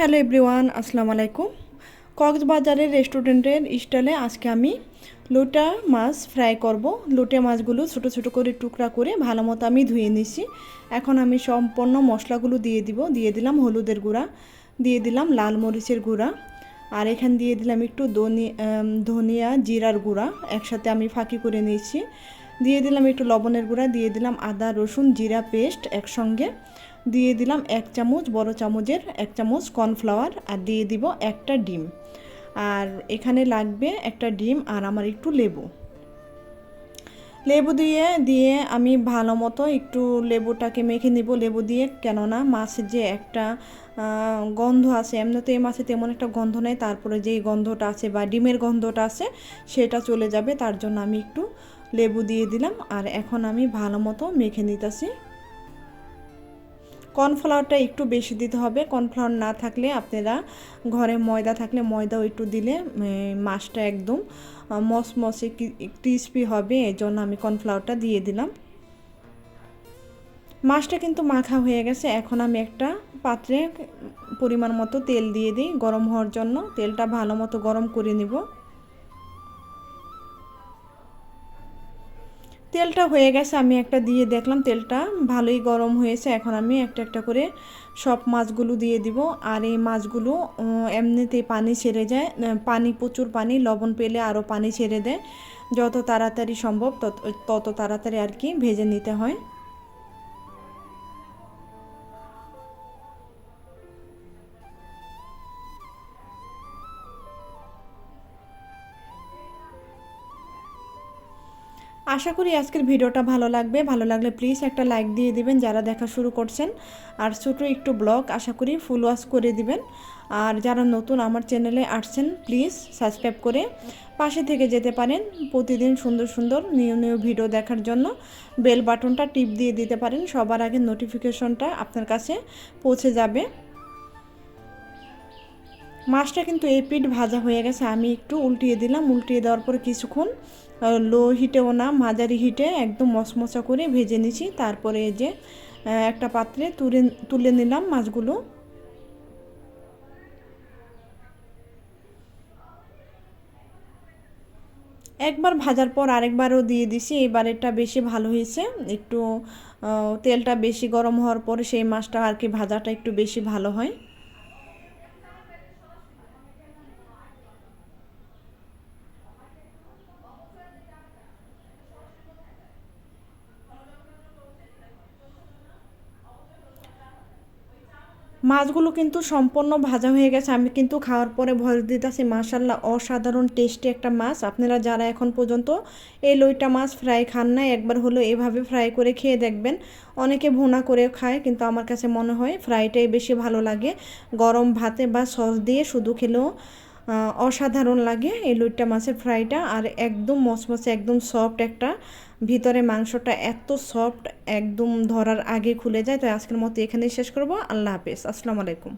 Hello everyone, আসসালামু আলাইকুম। কক্সবাজারের রেস্টুরেন্টের স্টাইলে আজকে আমি লোটা মাছ ফ্রাই করব। লোটে মাছগুলো ছোট ছোট করে টুকরা করে ভালো মতো আমি ধুয়ে নিছি। এখন আমি সম্পূর্ণ মশলাগুলো দিয়ে দিব। দিয়ে দিলাম হলুদের গুঁড়া, দিয়ে দিলাম লাল মরিচের গুঁড়া, আর এখান দিয়ে দিলাম একটু ধনিয়া জিরার গুঁড়া একসাথে আমি ফাঁকি করে নিয়েছি। দিয়ে দিলাম একটু লবণের গুঁড়া, দিয়ে দিলাম আদা রসুন, জিরা পেস্ট একসঙ্গে। দিয়ে দিলাম এক চামচ, বড় চামচের এক চামচ কর্নফ্লাওয়ার আর দিয়ে দিব একটা ডিম। আর এখানে লাগবে একটা ডিম আর আমার একটু লেবু। লেবু দিয়ে দিয়ে আমি ভালো মতো একটু লেবুটাকে মেখে নিব। লেবু দিয়ে কেননা মাছের যে একটা গন্ধ আছে, এমনিতে এই মাছে তেমন একটা গন্ধ নেই, তারপরে যেই গন্ধটা আছে বা ডিমের গন্ধটা আছে, সেটা চলে যাবে। তার জন্য আমি একটু লেবু দিয়ে দিলাম। আর এখন আমি ভালো মতো মেখে নিতেছি। কর্নফ্লাওয়ারটা একটু বেশি দিতে হবে। কর্নফ্লাওয়ার না থাকলে আপনারা ঘরে ময়দা থাকলে ময়দাও একটু দিলে মাছটা একদম মসমসে ক্রিসপি হবে এই জন্য আমি কর্নফ্লাওয়ারটা দিয়ে দিলাম। মাছটা কিন্তু মাখা হয়ে গেছে। এখন আমি একটা পাত্রে পরিমাণ মতো তেল দিয়ে দিই গরম হওয়ার জন্য। তেলটা ভালো মতো গরম করে নিব। তেলটা হয়ে গেছে, আমি একটা দিয়ে দেখলাম তেলটা ভালোই গরম হয়েছে, এখন আমি একটা একটা করে সব মাছগুলো দিয়ে দিব। আর এই মাছগুলো এমনিতেই পানি ছেড়ে যায় পানি, প্রচুর পানি, লবণ পেলে আরও পানি ছেড়ে দেয়। যত তাড়াতাড়ি সম্ভব তত তত তাড়াতাড়ি আর কি ভেজে নিতে হয়। আশা করি আজকের ভিডিওটা ভালো লাগবে। ভালো লাগলে প্লিজ একটা লাইক দিয়ে দিবেন যারা দেখা শুরু করছেন। আর ছোটো একটু ব্লগ আশা করি ফুল ওয়াশ করে দিবেন। আর যারা নতুন আমার চ্যানেলে আসছেন প্লিজ সাবস্ক্রাইব করে পাশে থেকে যেতে পারেন প্রতিদিন সুন্দর সুন্দর নিউ নিউ ভিডিও দেখার জন্য। বেল বাটনটা টিপ দিয়ে দিতে পারেন, সবার আগে নোটিফিকেশনটা আপনার কাছে পৌঁছে যাবে। মাছটা কিন্তু এই পিঠ ভাজা হয়ে গেছে, আমি একটু উল্টিয়ে দিলাম, উল্টিয়ে দেওয়ার পরে কিছুক্ষণ লো হিটেও না, মাঝারি হিটে একদম মশমশা করে ভেজে নিছি তারপরে এই যে একটা পাত্রে তুলে তুলে নিলাম মাছগুলো। একবার ভাজার পর আরেকবারও দিয়ে দিছি এবারেরটা বেশি ভালো হয়েছে। একটু তেলটা বেশি গরম হওয়ার পরে সেই মাছটা আর কি ভাজাটা একটু বেশি ভালো হয়। মাছগুলো কিন্তু সম্পূর্ণ ভাজা হয়ে গেছে। আমি কিন্তু খাওয়ার পরে ভয় দিতেছি মাশাল্লাহ অসাধারণ টেস্টি একটা মাছ। আপনারা যারা এখন পর্যন্ত এই লইটা মাছ ফ্রাই খান না একবার হলো এভাবে ফ্রাই করে খেয়ে দেখবেন। অনেকে ভুনা করে খায়, কিন্তু আমার কাছে মনে হয় ফ্রাইটাই বেশি ভালো লাগে। গরম ভাতে বা সস দিয়ে শুধু খেলেও অসাধারণ লাগে এই লইট্টা মাছের ফ্রাইটা। আর একদম মচমচে, একদম সফট একটা। ভিতরে মাংসটা এত সফট একদম ধরার আগে খুলে যায়। তো আজকের মতো এখানেই শেষ করব। আল্লাহ হাফেজ। আসসালামু আলাইকুম।